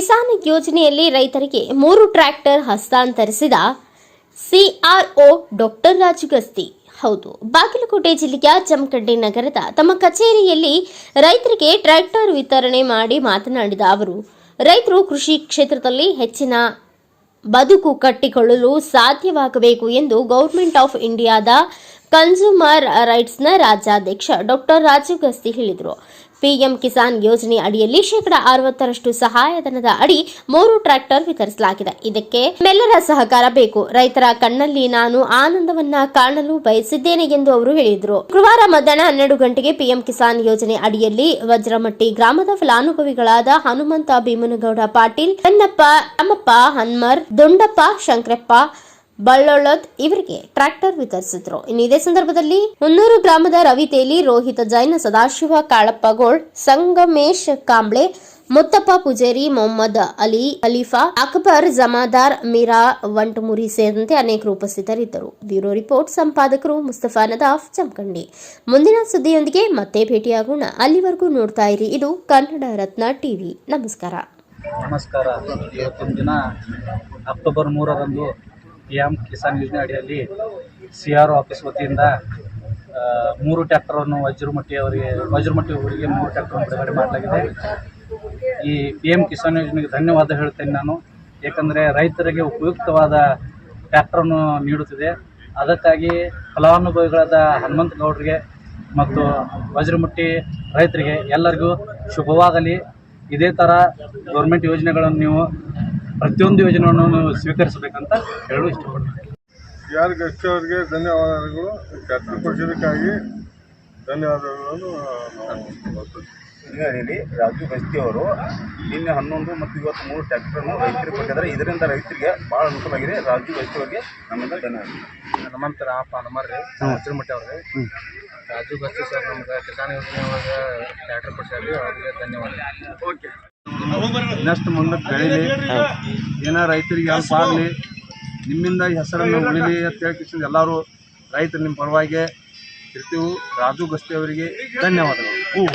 ಕಿಸಾನ್ ಯೋಜನೆಯಲ್ಲಿ ರೈತರಿಗೆ ಮೂರು tractor ಹಸ್ತಾಂತರಿಸಿದ C R O doctor Raju Gasti ಹೌದು, ಬಾಗಲಕೋಟೆ ಜಿಲ್ಲೆಯ ಜಮಖಂಡಿ ನಗರದ ತಮ್ಮ ಕಚೇರಿಯಲ್ಲಿ ರೈತರಿಗೆ ಟ್ರ್ಯಾಕ್ಟರ್ ವಿತರಣೆ ಮಾಡಿ ಮಾತನಾಡಿದ ಅವರು, ರೈತರು ಕೃಷಿ ಕ್ಷೇತ್ರದಲ್ಲಿ ಹೆಚ್ಚಿನ ಬದುಕು ಕಟ್ಟಿಕೊಳ್ಳಲು ಸಾಧ್ಯವಾಗಬೇಕು ಎಂದು ಗೌರ್ಮೆಂಟ್ ಆಫ್ ಇಂಡಿಯಾದ ಕನ್ಸ್ಯೂಮರ್ ರೈಟ್ಸ್ನ ರಾಜ್ಯಾಧ್ಯಕ್ಷ ಡಾಕ್ಟರ್ ರಾಜೀವ್ ಗಸ್ತಿ ಹೇಳಿದರು. ಪಿಎಂ ಕಿಸಾನ್ ಯೋಜನೆ ಅಡಿಯಲ್ಲಿ ಶೇಕಡ ಅರವತ್ತರಷ್ಟು ಸಹಾಯಧನದ ಅಡಿ ಮೂರು ಟ್ರ್ಯಾಕ್ಟರ್ ವಿತರಿಸಲಾಗಿದೆ. ಇದಕ್ಕೆ ಮೆಲ್ಲರ ಸಹಕಾರ ಬೇಕು. ರೈತರ ಕಣ್ಣಲ್ಲಿ ನಾನು ಆನಂದವನ್ನ ಕಾಣಲು ಬಯಸಿದ್ದೇನೆ ಎಂದು ಅವರು ಹೇಳಿದರು. ಗುರುವಾರ ಮಧ್ಯಾಹ್ನ ಹನ್ನೆರಡು ಗಂಟೆಗೆ ಪಿಎಂ ಕಿಸಾನ್ ಯೋಜನೆ ಅಡಿಯಲ್ಲಿ ವಜ್ರಮಟ್ಟಿ ಗ್ರಾಮದ ಫಲಾನುಭವಿಗಳಾದ ಹನುಮಂತ ಭೀಮನಗೌಡ ಪಾಟೀಲ್, ಚೆನ್ನಪ್ಪ, ರಾಮಪ್ಪ ಹನ್ಮರ್, ದೊಂಡಪ್ಪ ಶಂಕರಪ್ಪ ಬಳ್ಳೊಳ್ಳದ್ ಇವರಿಗೆ ಟ್ರ್ಯಾಕ್ಟರ್ ವಿತರಿಸಿದ್ರು. ಇನ್ನು ಇದೇ ಸಂದರ್ಭದಲ್ಲಿ ಹುನ್ನೂರು ಗ್ರಾಮದ ರವಿ ತೇಲಿ, ರೋಹಿತ ಜೈನ್, ಸದಾಶಿವ, ಕಾಳಪ್ಪ ಗೋಳ್, ಸಂಗಮೇಶ್ ಕಾಂಬ್ಳೆ, ಮುತ್ತಪ್ಪ ಪೂಜೇರಿ, ಮೊಹಮ್ಮದ್ ಅಲಿ ಅಲಿಫಾ, ಅಕ್ಬರ್ ಜಮಾದಾರ್, ಮೀರಾ ವಂಟಮುರಿ ಸೇರಿದಂತೆ ಅನೇಕರು ಉಪಸ್ಥಿತರಿದ್ದರು. ಬ್ಯೂರೋ ರಿಪೋರ್ಟ್, ಸಂಪಾದಕರು ಮುಸ್ತಫಾ ನದಾಫ್, ಜಮಖಂಡಿ. ಮುಂದಿನ ಸುದ್ದಿಯೊಂದಿಗೆ ಮತ್ತೆ ಭೇಟಿಯಾಗೋಣ. ಅಲ್ಲಿವರೆಗೂ ನೋಡ್ತಾ ಇರಿ. ಇದು ಕನ್ನಡ ರತ್ನ ಟಿವಿ. ನಮಸ್ಕಾರ. ನಮಸ್ಕಾರ. ಇವತ್ತಿನ ದಿನ ಅಕ್ಟೋಬರ್ ಮೂರರಂದು ಪಿ ಎಂ ಕಿಸಾನ್ ಯೋಜನೆ ಅಡಿಯಲ್ಲಿ ಸಿ ಆರ್ ಆಫೀಸ್ ವತಿಯಿಂದ ಮೂರು ಟ್ಯಾಕ್ಟರನ್ನು ವಜ್ರಮಟ್ಟಿ ಅವರಿಗೆ ವಜ್ರಮಟ್ಟಿ ಅವರಿಗೆ ಮೂರು ಟ್ಯಾಕ್ಟರ್ ಬಿಡುಗಡೆ ಮಾಡಲಾಗಿದೆ. ಈ ಪಿ ಎಂ ಕಿಸಾನ್ ಯೋಜನೆಗೆ ಧನ್ಯವಾದ ಹೇಳ್ತೇನೆ ನಾನು. ಏಕೆಂದರೆ ರೈತರಿಗೆ ಉಪಯುಕ್ತವಾದ ಟ್ಯಾಕ್ಟರನ್ನು ನೀಡುತ್ತಿದೆ. ಅದಕ್ಕಾಗಿ ಫಲಾನುಭವಿಗಳಾದ ಹನುಮಂತ ಗೌಡರಿಗೆ ಮತ್ತು ವಜ್ರಮಟ್ಟಿ ರೈತರಿಗೆ ಎಲ್ಲರಿಗೂ ಶುಭವಾಗಲಿ. ಇದೇ ಥರ ಗೌರ್ಮೆಂಟ್ ಯೋಜನೆಗಳನ್ನು ನೀವು ಪ್ರತಿಯೊಂದು ಯೋಜನೆಯನ್ನು ನೀವು ಸ್ವೀಕರಿಸಬೇಕಂತ ಹೇಳಲು ಇಷ್ಟಪಡ್ತೀನಿ. ಯಾರು ಗಸ್ತಿ ಅವರಿಗೆ ಧನ್ಯವಾದಗಳು. ಖರ್ಚು ಕೊಡಿಸೋದಕ್ಕಾಗಿ ಧನ್ಯವಾದಗಳನ್ನು ಹೇಳಿ ರಾಜು ಗಸ್ತಿ ಅವರು ನಿನ್ನೆ ಹನ್ನೊಂದು ಮತ್ತು ಇವತ್ತು ಮೂರು ಟ್ರ್ಯಾಕ್ಟರ್ನು ರೈತರಿಗೆ ಕೊಟ್ಟಿದ್ದಾರೆ. ಇದರಿಂದ ರೈತರಿಗೆ ಭಾಳ ಅನುಕೂಲ ಆಗಿದೆ ರಾಜು ಗಸ್ತಿ ಅವರಿಗೆ ನಮ್ಮಿಂದ ಧನ್ಯವಾದ ನಮ್ಮಂತರ ಆ ಹನುಮರ್ರಿ ವಜ್ರಮಟ್ಟಿ ಅವ್ರಿ ರಾಜು ಬಸ್ತಿ ಸರ್ ನಮ್ಗೆ ಕಿಸಾನ್ ಯೋಜನೆ ಒಳಗೆ ಟ್ಯಾಕ್ಟರ್ ಕೊಡ್ಸಾರಿ ಅವ್ರಿಗೆ ಧನ್ಯವಾದ ಇನ್ನಷ್ಟು ಮುಂದಕ್ಕೆ ಬೆಳೀಲಿ. ಏನೋ ರೈತರಿಗೆ ಹೆಲ್ಪ್ ಆಗಲಿ. ನಿಮ್ಮಿಂದ ಈ ಹೆಸರನ್ನು ಉಳಿಲಿ ಅಂತ ಹೇಳಿ ಎಲ್ಲರೂ ರೈತರು ನಿಮ್ಮ ಪರವಾಗಿ ಇರ್ತೀವಿ. ರಾಜು ಗಸ್ತಿ ಅವರಿಗೆ ಧನ್ಯವಾದಗಳು.